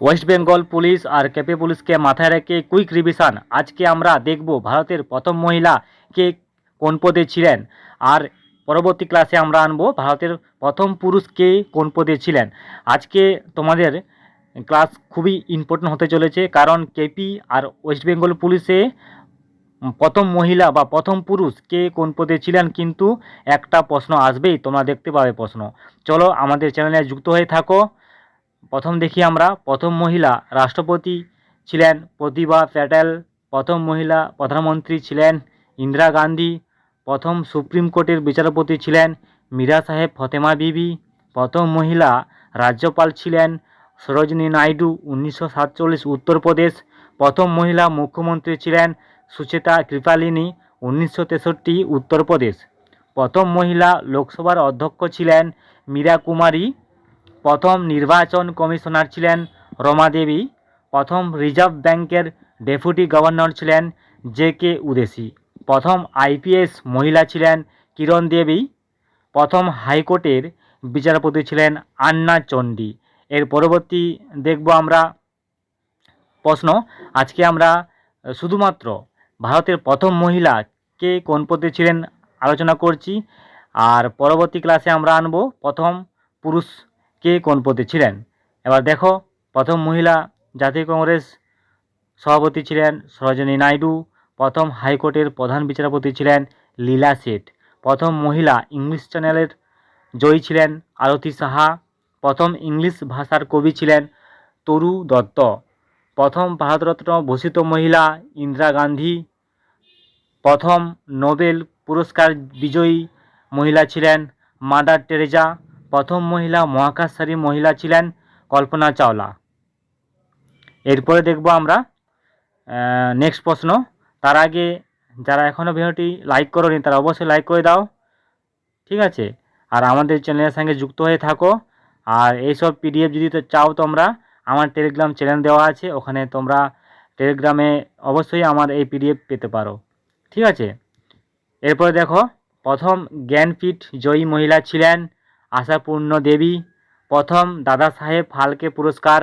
West Bengal police আর KP পুলিশকে মাথায় রেখে কুইক রিভিশন। আজকে আমরা দেখব ভারতের প্রথম মহিলা কে কোন পদে ছিলেন। আর পরবর্তী ক্লাসে আমরা আনব ভারতের প্রথম পুরুষ কে কোন পদে ছিলেন। আজকে তোমাদের ক্লাস খুবই ইম্পর্টেন্ট হতে চলেছে কারণ কেপি আর ওয়েস্ট বেঙ্গল পুলিশে প্রথম মহিলা বা প্রথম পুরুষ কে কোন পদে ছিলেন কিন্তু একটা প্রশ্ন আসবেই, তোমরা দেখতে পাবে প্রশ্ন। চলো আমাদের চ্যানেলে যুক্ত হয়ে থাকো। প্রথম দেখি আমরা প্রথম মহিলা রাষ্ট্রপতি ছিলেন, প্রতিভা প্যাটেল। প্রথম মহিলা প্রধানমন্ত্রী ছিলেন ইন্দিরা গান্ধী। প্রথম সুপ্রিম কোর্টের বিচারপতি ছিলেন মীরা সাহেব ফতেমা বিবি। প্রথম মহিলা রাজ্যপাল ছিলেন সরোজিনী নাইডু উনিশশো সাতচল্লিশ উত্তরপ্রদেশ। প্রথম মহিলা মুখ্যমন্ত্রী ছিলেন সুচেতা কৃপালিনী উনিশশো তেষট্টি উত্তরপ্রদেশ। প্রথম মহিলা লোকসভার অধ্যক্ষ ছিলেন মীরা কুমারী। প্রথম নির্বাচন কমিশনার ছিলেন রমা দেবী, প্রথম রিজার্ভ ব্যাংকের ডেপুটি গভর্নর ছিলেন জে কে উদেসি প্রথম আইপিএস মহিলা ছিলেন কিরণ দেবী, প্রথম হাইকোর্টের বিচারপতি ছিলেন আন্না চণ্ডী। এর পরবর্তী দেখব আমরা প্রশ্ন। আজকে আমরা শুধুমাত্র ভারতের প্রথম মহিলা কে কোন পদে ছিলেন আলোচনা করছি, আর পরবর্তী ক্লাসে আমরা আনব প্রথম পুরুষ কে কোন পদে ছিলেন? এবার দেখো, প্রথম মহিলা জাতীয় কংগ্রেস সভাপতি ছিলেন সরোজিনী নাইডু, প্রথম হাইকোর্টের প্রধান বিচারপতি ছিলেন লীলা শেঠ, প্রথম মহিলা ইংলিশ চ্যানেলের জয়ী ছিলেন আরতি সাহা, প্রথম ইংলিশ ভাষার কবি ছিলেন তরু দত্ত, প্রথম ভারতরত্ন ভূষিত মহিলা ইন্দিরা গান্ধী, প্রথম নোবেল পুরস্কার বিজয়ী মহিলা ছিলেন মাদার টেরেজা প্রথম মহিলা মহাকাশচারী মহিলা ছিলেন কল্পনা চাওলা। এরপরে দেখব আমরা নেক্সট প্রশ্ন। তার আগে যারা এখনও ভিডিওটি লাইক করোনি, তারা অবশ্যই লাইক করে দাও। ঠিক আছে? আর আমাদের চ্যানেলের সঙ্গে যুক্ত হয়ে থাকো। আর এইসব পিডিএফ যদি তো চাও তোমরা, আমার টেলিগ্রাম চ্যানেল দেওয়া আছে, ওখানে তোমরা টেলিগ্রামে অবশ্যই আমার এই পিডিএফ পেতে পারো। ঠিক আছে? এরপরে দেখো, প্রথম জ্ঞানপীঠ জয়ী মহিলা ছিলেন আশাপূর্ণ দেবী। প্রথম দাদা সাহেব ফালকে পুরস্কার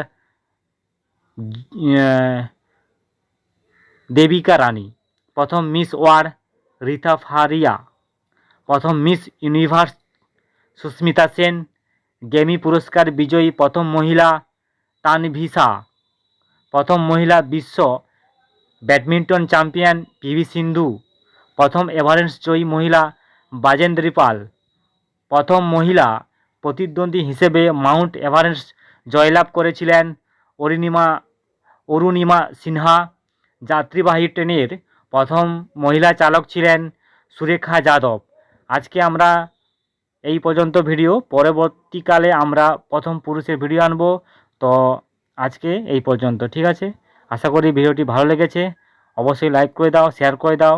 দেবিকা রানী। প্রথম মিস ওয়ার রীতা ফারিয়া। প্রথম মিস ইউনিভার্স সুস্মিতা সেন। গেমি পুরস্কার বিজয়ী প্রথম মহিলা তানভিসা প্রথম মহিলা বিশ্ব ব্যাডমিন্টন চ্যাম্পিয়ন পিভি সিন্ধু। প্রথম এভারেস্ট জয়ী মহিলা বাজেন্দ্রী পাল। প্রথম মহিলা প্রতিদ্বন্দ্বী হিসেবে মাউন্ট এভারেস্ট জয়লাভ করেছিলেন অরুণিমা অরুণিমা সিনহা। যাত্রীবাহী ট্রেনের প্রথম মহিলা চালক ছিলেন সুরেখা যাদব। আজকে আমরা এই পর্যন্ত ভিডিও, পরবর্তীকালে আমরা প্রথম পুরুষের ভিডিও আনব। তো আজকে এই পর্যন্ত, ঠিক আছে? আশা করি ভিডিওটি ভালো লেগেছে। অবশ্যই লাইক করে দাও শেয়ার করে দাও।